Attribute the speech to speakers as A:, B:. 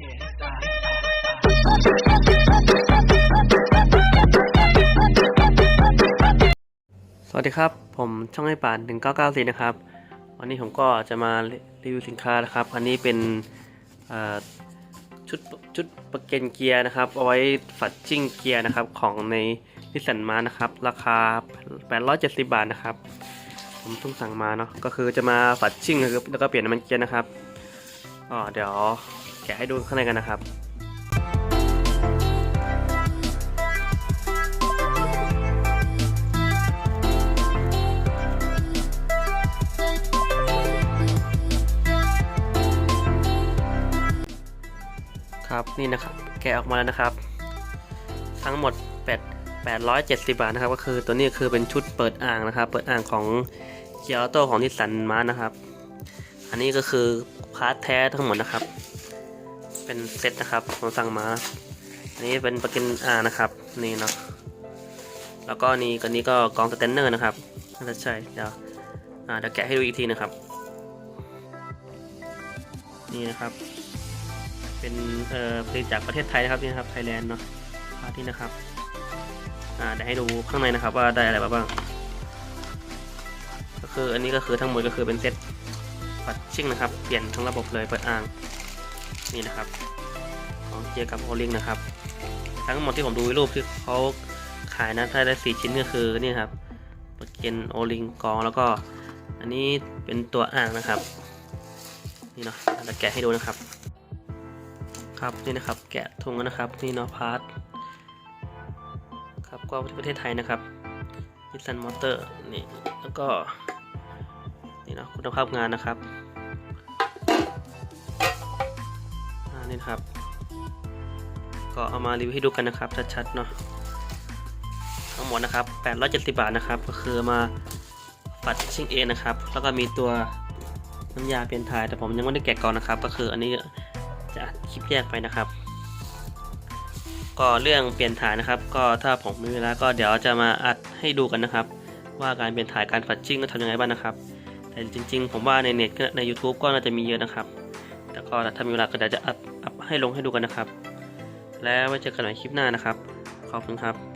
A: สวัสดีครับ ผมช่องให้ป่าน1994 นะครับ วันนี้ผมก็จะมารีวิวสินค้านะครับ อันนี้เป็นชุดชุดประเกนเกียร์นะครับ เอาไว้ฝัดจิ้งเกียร์นะครับของในนิสสันมานะครับ ราคา 870 บาทนะครับ ผมเพิ่งสั่งมาเนาะ ก็คือจะมาฝัดชิ่งแล้วก็เปลี่ยนน้ำมันเกียร์นะครับก็เดี๋ยว กะให้ดูข้างในกันนะครับครับนี่นะครับแกะออกมาแล้วนะครับ ทั้งหมด8 870 บาทนะครับ ก็คือตัวนี้คือเป็นชุดเปิดอ่างนะครับ เปิดอ่างของเกียร์ออโต้ของนิสสันมานะครับ อันนี้ก็คือพาร์ทแท้ทั้งหมดนะครับ เป็นเซตนะครับผมสั่งมา อันนี้เป็นประกันอานะครับนี่เนาะแล้วก็นี่กันนี้ก็กองสเตนเนอร์นะครับน่าจะใช่เดี๋ยวอ่าเดี๋ยวแกะให้ดูอีกทีนะครับ นี่นะครับ เป็นเอ่อผลิตจากประเทศไทยนะครับนี่นะครับไทยแลนด์เนาะพาที่นะครับอ่าเดี๋ยวให้ดูข้างในนะครับว่าได้อะไรบ้างก็คืออันนี้ก็คือทั้งหมดก็คือเป็นเซตปัดชิ่งนะครับ เปลี่ยนทั้งระบบเลยเปิดอ่าง นี่นะครับของเกียกับโอลิงนะครับ ทั้งหมดที่ผมดูรูปที่เขาขายนะถ้าได้สี่ชิ้นก็คือนี่ครับปิดเกนโอลิงกองแล้วก็ อันนี้เป็นตัวอ่างนะครับ นี่เนาะเดี๋ยวแกะให้ดูนะครับ ครับนี่นะครับ แกะถุงนะครับนี่เนาะพาร์ทครับก็ที่ประเทศไทยนะครับนิสสันมอเตอร์นี่แล้วก็นี่เนาะคุณภาพงานนะครับ นี่นะครับ ก็เอามารีวิวให้ดูกันนะครับชัดๆเนาะทั้งหมดนะครับ 870 บาทนะครับ ก็คือมาปัดชิ่งเองนะครับ แล้วก็มีตัวน้ำยาเปลี่ยนถ่าย แต่ผมยังไม่ได้แกะก่อนนะครับ ก็คืออันนี้จะอัดคลิปแยกไปนะครับ ก็เรื่องเปลี่ยนถ่ายนะครับ ก็ถ้าผมมีเวลาก็เดี๋ยวจะมาอัดให้ดูกันนะครับ ว่าการเปลี่ยนถ่ายการฝัดจิ้งต้องทำยังไงบ้างนะครับ แต่จริง ๆ ผมว่าในเน็ตใน YouTube ก็น่าจะมีเยอะนะครับ แต่ก็ถ้ามีเวลาก็เดี๋ยวจะอัด ให้ลงให้ดูกันนะครับ แล้วไว้เจอกันใหม่คลิปหน้านะครับ ขอบคุณครับ